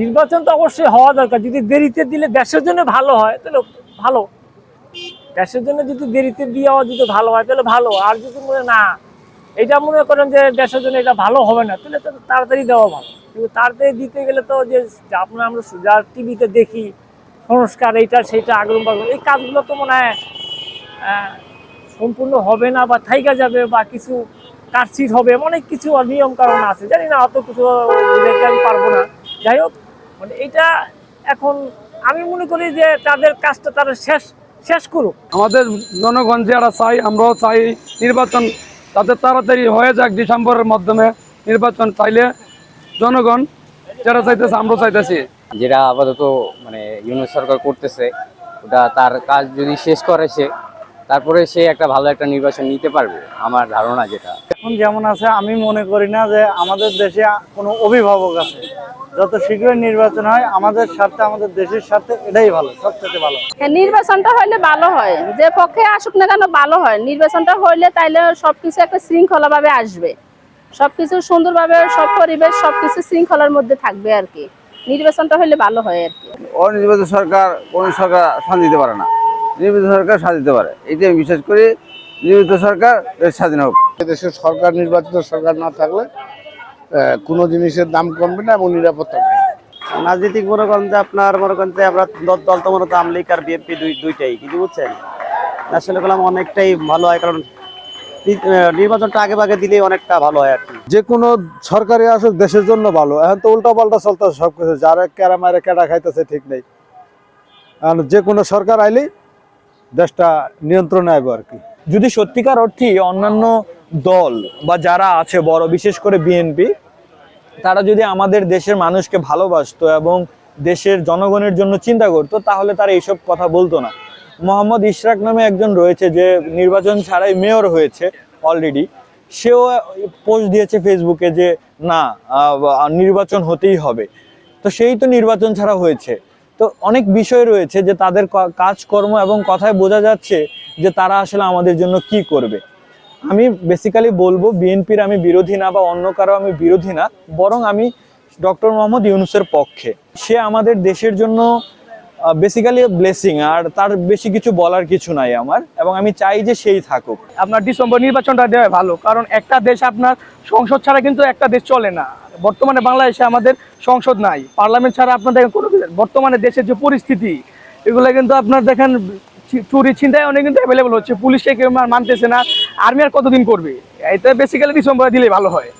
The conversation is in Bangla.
নির্বাচন তো অবশ্যই হওয়া দরকার। যদি দেরিতে দিলে দেশের জন্য ভালো হয়, তাহলে ভালো। দেশের জন্য যদি দেরিতে দেওয়া যদি ভালো হয়, তাহলে ভালো। আর যদি মনে না, এটা মনে করেন যে দেশের জন্য এটা ভালো হবে না, তাহলে তো তাড়াতাড়ি দেওয়া ভালো। কিন্তু তাড়াতাড়ি দিতে গেলে তো যে আপনার আমরা যা টিভিতে দেখি, সংস্কার এইটা, সেইটা আগ্রহ বাগ্রহ এই কাজগুলো তো মনে হয় সম্পূর্ণ হবে না বা থাইকা যাবে বা কিছু কাটছিট হবে অনেক কিছু নিয়ম কারণ আছে। জানি না, অত কিছু দেখতে আমি পারব না। যাই হোক মানে এটা এখন আমি মনে করি যে তাদের কাজটা তারা শেষ শেষ করুক। আমাদের জনগণ যারা চাই আমরাও চাই নির্বাচন তাদের তাড়াতাড়ি হয়ে যাক ডিসেম্বরের মাধ্যমে নির্বাচন চাইলে। জনগণ যারা চাইতেছে আমরাও চাইতেছি। যেটা আপাতত মানে ইউনিয়ন সরকার করতেছে ওটা তার কাজ যদি শেষ করে সে তারপরে সে একটা ভালো একটা নির্বাচন নিতে পারবে আমার ধারণা যেটা। এখন যেমন আছে আমি মনে করি না যে আমাদের দেশে কোনো অভিভাবক আছে। যত শীঘ্রই নির্বাচন হয় আমাদের স্বার্থে আমাদের দেশের স্বার্থে এটাই ভালো সবচেয়ে ভালো। হ্যাঁ নির্বাচনটা হইলে ভালো হয়। যে পক্ষে আসুক না কেন ভালো হয়। নির্বাচনটা হইলে তাইলে সবকিছু একটা শৃঙ্খলা ভাবে আসবে। সবকিছু সুন্দরভাবে সব পরিবেশ সবকিছু শৃঙ্খলার মধ্যে থাকবে আর কি। নির্বাচনটা হইলে ভালো হয় আর কি। অনির্বাচিত সরকার কোন সরকার শান্তি দিতে পারে না। নির্বাচিত সরকার স্বাধীন দিতে পারে। এটি আমি বিশ্বাস করি নির্বাচিত সরকার স্বাধীন হোক। দেশের সরকার নির্বাচিত সরকার না থাকলে কোনো জিনিসের দাম কমবে না এবং নিরাপত্তা নেই রাজনীতিক মনে করেন যে আপনার মনে করেন যে আমরা দল দল তো মনে আওয়ামী লীগ আর বিএনপি দুই দুইটাই কিন্তু বুঝছেন? আসলে করলাম অনেকটাই ভালো হয় কারণ নির্বাচনটা আগে ভাগে দিলেই অনেকটা ভালো হয় আর কি। যে কোনো সরকারি আসুক দেশের জন্য ভালো। এখন তো উল্টা পাল্টা চলতেছে সবকিছু যারা কেরা মারে কেডা খাইতেছে ঠিক নেই। আর যে কোনো সরকার আইলেই দেশটা নিয়ন্ত্রণে আইব আর কি। যদি সত্যিকার অর্থেই অন্যান্য দল বা যারা আছে, বড় বিশেষ করে বিএনপি, তারা যদি আমাদের দেশের মানুষকে ভালোবাসতো এবং দেশের জনগণের জন্য চিন্তা করতো, তাহলে তারা এইসব কথা বলতো না। মোহাম্মদ ইশরাক নামে একজন রয়েছে যে নির্বাচন ছাড়াই মেয়র হয়েছে অলরেডি সেও পোস্ট দিয়েছে ফেসবুকে যে, না নির্বাচন হতেই হবে। তো সেই তো নির্বাচন ছাড়া হয়েছে। তো অনেক বিষয় রয়েছে যে তাদের কাজকর্ম এবং কথায় বোঝা যাচ্ছে যে তারা আসলে আমাদের জন্য কি করবে। আমি বেসিক্যালি বলব বিএনপির আমি বিরোধী না বা অন্য কারও আমি বিরোধী না, বরং আমি ডক্টর মোহাম্মদ ইউনুসের পক্ষে। সে আমাদের দেশের জন্য বেসিক্যালি ব্লেসিং আর তার বেশি কিছু বলার কিছু নাই আমার, এবং আমি চাই যে সেই থাকুক। আপনার ডিসেম্বর নির্বাচনটা দেওয়া ভালো, কারণ একটা দেশ আপনার সংসদ ছাড়া কিন্তু একটা দেশ চলে না। বর্তমানে বাংলাদেশে আমাদের সংসদ নাই, পার্লামেন্ট ছাড়া আপনার দেখেন কোনো বর্তমানে দেশের যে পরিস্থিতি, এগুলো কিন্তু আপনার দেখেন চুরি ছিনতাই অনেক কিন্তু অ্যাভেলেবল হচ্ছে। পুলিশে কেউ মানতেছে না আর্মি আর কতদিন করবে? এটা বেসিক্যালি ডিসেম্বরে দিলে ভালো হয়।